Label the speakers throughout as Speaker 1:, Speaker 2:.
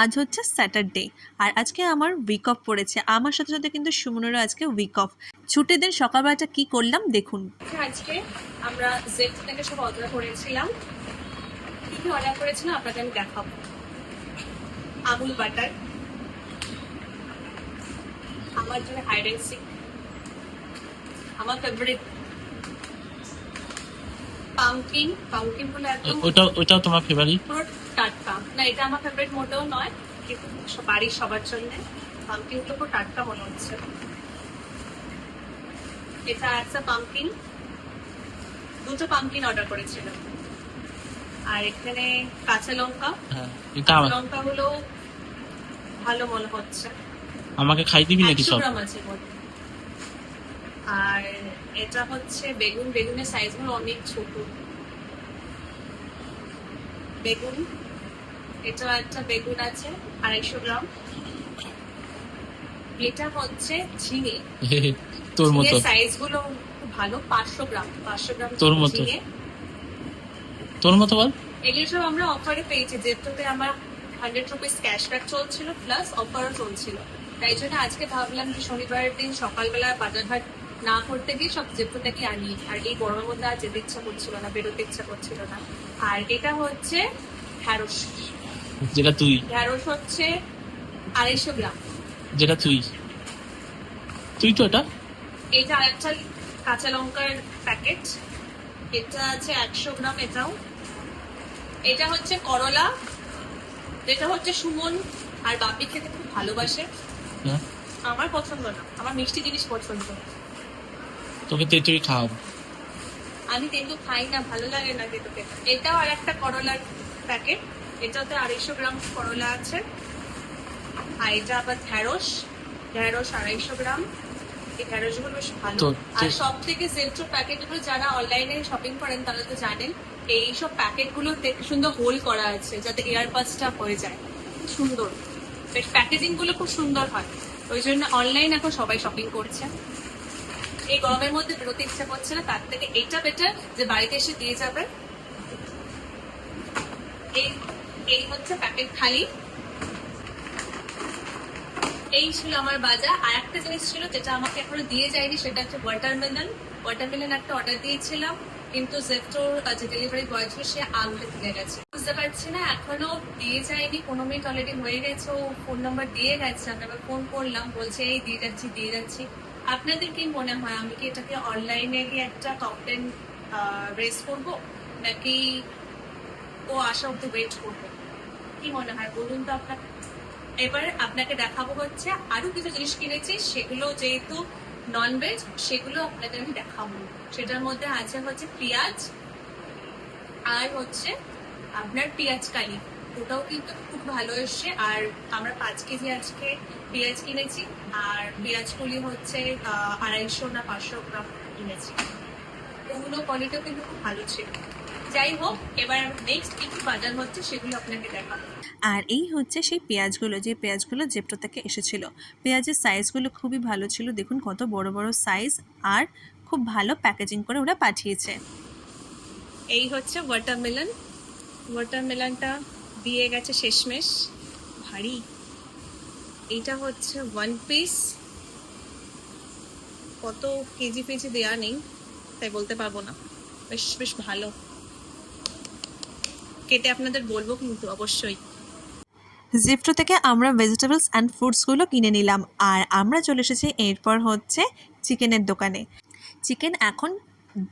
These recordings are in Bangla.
Speaker 1: আজ হচ্ছে স্যাটারডে আর আজকে আমার উইক অফ পড়েছে। আমার সাথে সাথে কিন্তু সুমনেরও আজকে উইক অফ ছুটির দিন সকালবেলাটা কি করলাম দেখুন।
Speaker 2: আজকে আমরা জেট থেকে সব অর্ডার করেছিলাম। কি কি অর্ডার করেছিলাম আপনাকে আমি দেখাবো। আমুল বাটার আমার জন্য হাইড অ্যান্ড সিক আমার ফেভারিট পামকিন পামকিন হলো একদম
Speaker 3: ওটা ওটাও তোমার ফেভারিট
Speaker 2: না এটা আমার ফেভারিট মোটেও নয় কিন্তু বাড়ির সবার জন্য। পামকিনগুলো পুরো টাটকা মনে হচ্ছে। এটা একটা পামকিন দুটো পামকিন অর্ডার করেছিলাম। আর এখানে কাঁচা লঙ্কা।
Speaker 3: হ্যাঁ
Speaker 2: লঙ্কা গুলো ভালো মনে হচ্ছে।
Speaker 3: আমাকে খাই দিবি নাকি সব?
Speaker 2: আর এটা হচ্ছে বেগুন। বেগুনের সাইজগুলো অনেক ছোট। বেগুন এটা একটা বেগুন আছে আড়াইশো গ্রাম। এটা হচ্ছে ঝিঙে।
Speaker 3: তোর মতো।
Speaker 2: সাইজগুলো ভালো পাঁচশো গ্রাম পাঁচশো গ্রাম
Speaker 3: তোর মতো। তোর মতো বল।
Speaker 2: এগুলো সব আমরা অফারে পেয়েছি যেটাতে আমার হান্ড্রেড রুপিস ক্যাশব্যাক চলছিল প্লাস অফারও চলছিল। তাই জন্য আজকে ভাবলাম যে শনিবারের দিন সকালবেলা বাজার হাট না করতে গিয়ে সব জেপটো থেকে আনি। আর এই গরমের মধ্যে আর যেতে ইচ্ছা করছিল না বেরোতে ইচ্ছা করছিল না। আর এটা হচ্ছে ঢ্যাঁড়স।
Speaker 3: যেটা তুই।
Speaker 2: ঢ্যাঁড়স হচ্ছে আড়াইশো গ্রাম।
Speaker 3: যেটা তুই। তুই তো এটা।
Speaker 2: এটা আরেকটা কাঁচা লঙ্কার প্যাকেট। এটা আছে একশো গ্রাম এটাও। এটা হচ্ছে করলা। যেটা হচ্ছে সুমন। আর বাপি খেতে খুব ভালোবাসে।
Speaker 3: হ্যাঁ।
Speaker 2: আমার পছন্দ না। আমার মিষ্টি জিনিস পছন্দ।
Speaker 3: তোকে তেঁতুই খাওয়াবো।
Speaker 2: আমি তেঁতু খাই না ভালো লাগে না তেঁতুকে এটাও আর একটা করলার প্যাকেট। এটাতে আড়াইশো গ্রাম করলা আছে। আর এটা আবার ঢ্যাঁড়স ঢ্যাঁড়স আড়াইশো গ্রাম। এই ঢ্যাঁড়স বেশ ভালো। আর
Speaker 3: তো-
Speaker 2: সব থেকে জেন্ট্রো প্যাকেট যারা অনলাইনে শপিং করেন তারা তো জানেন এই সব প্যাকেট সুন্দর হোল করা আছে যাতে হয়ে যায়। খুব সুন্দর। বেশ প্যাকেজিংগুলো খুব সুন্দর হয়। ওই জন্য অনলাইন এখন সবাই শপিং করছে। এই গরমের মধ্যে বেরোতে ইচ্ছা করছে না তার থেকে এইটা বেটার যে বাড়িতে এসে দিয়ে যাবে। এই এই হচ্ছে প্যাকেট খালি। এই ছিল আমার বাজার আর একটা জিনিস ছিল যেটা আমাকে এখনও দিয়ে যায়নি, সেটা হচ্ছে ওয়াটারমেলন ওয়াটারমেলন একটা অর্ডার দিয়েছিলাম, কিন্তু জেপ্টোর যে ডেলিভারি বয় ছিল, সে আনতে দিয়ে গেছে। বুঝতে পারছি না, এখনও দিয়ে যায়নি পনেরো মিনিট অলরেডি হয়ে গেছে, ও ফোন নাম্বার দিয়ে গেছে আমি আবার ফোন করলাম, বলছে, এই দিয়ে যাচ্ছি দিয়ে যাচ্ছি। আপনাদের কি মনে হয়, আমি কি এটাকে অনলাইনে একটা কমপ্লেন রেজ করব? নাকি ও আসা অব্দি ওয়েট করবে। কি মনে হয় বলুন তো আপনার? এবার আপনাকে দেখাবো হচ্ছে আরও কিছু জিনিস কিনেছি, সেগুলো যেহেতু নন ভেজ সেগুলো আপনাদের আমি দেখাবো। সেটার মধ্যে আছে হচ্ছে পেঁয়াজ আর হচ্ছে আপনার পেঁয়াজ কালি ওটাও কিন্তু খুব ভালো এসছে। আর আমরা পাঁচ কেজি আজকে পেঁয়াজ কিনেছি, আর পেঁয়াজ কুলি হচ্ছে আড়াইশো না পাঁচশো গ্রাম কিনেছি। ওগুলো কোয়ালিটিও কিন্তু খুব ভালো ছিল। যাই হোক এবার নেক্সট কি বাজার হচ্ছে সেগুলো আপনাকে দেখাবো।
Speaker 1: আর এই হচ্ছে সেই পেঁয়াজগুলো যে পেঁয়াজগুলো জেপ্টো থেকে এসেছিল। পেঁয়াজের সাইজগুলো খুবই ভালো ছিল। দেখুন কত বড় বড় সাইজ আর খুব ভালো প্যাকেজিং করে ওরা পাঠিয়েছে।
Speaker 2: এই হচ্ছে ওয়াটারমেলন ওয়াটারমেলনটা দিয়ে গেছে শেষমেশ। ভারী। এইটা হচ্ছে ওয়ান পিস কত কেজি ফেজি দেওয়া নেই তাই বলতে পারব না। বেশ বেশ ভালো। কেটে আপনাদের বলব কিন্তু অবশ্যই।
Speaker 1: জিপ্টো থেকে আমরা ভেজিটেবলস অ্যান্ড ফ্রুটসগুলো কিনে নিলাম। আর আমরা চলে এসেছি এরপর হচ্ছে চিকেনের দোকানে। চিকেন এখন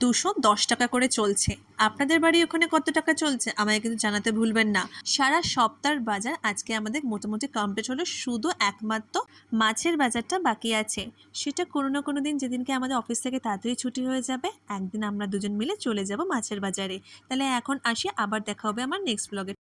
Speaker 1: দুশো দশ টাকা করে চলছে। আপনাদের বাড়ি ওখানে কত টাকা চলছে? আমায় কিন্তু জানাতে ভুলবেন না। সারা সপ্তাহের বাজার আজকে আমাদের মোটামুটি কমপ্লিট হলো, শুধু একমাত্র মাছের বাজারটা বাকি আছে। সেটা কোনো না কোনো দিন যেদিনকে আমাদের অফিস থেকে তাড়াতাড়ি ছুটি হয়ে যাবে, একদিন আমরা দুজন মিলে চলে যাব মাছের বাজারে। তাহলে এখন আসি, আবার দেখা হবে আমার নেক্সট ব্লগে